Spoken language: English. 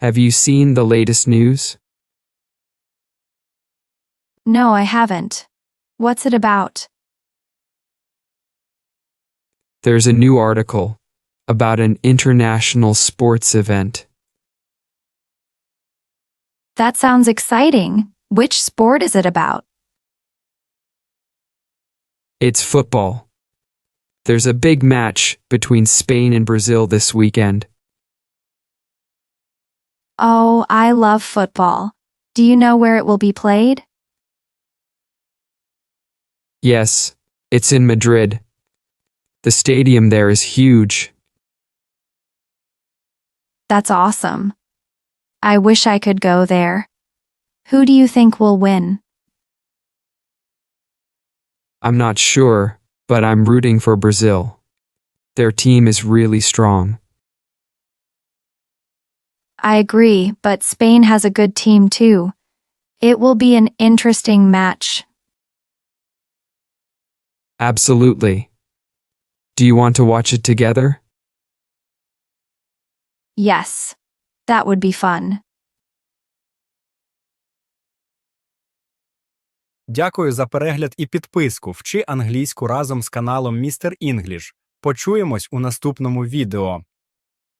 Have you seen the latest news? No, I haven't. What's it about? There's a new article about an international sports event. That sounds exciting. Which sport is it about? It's football. There's a big match between Spain and Brazil this weekend. Oh, I love football. Do you know where it will be played? Yes, it's in Madrid. The stadium there is huge. That's awesome. I wish I could go there. Who do you think will win? I'm not sure, but I'm rooting for Brazil. Their team is really strong. I agree, but Spain has a good team too. It will be an interesting match. Absolutely. Do you want to watch it together? Yes, that would be fun. Дякую за перегляд і підписку. Вчи англійську разом з каналом Містер Інгліш. Почуємось у наступному відео.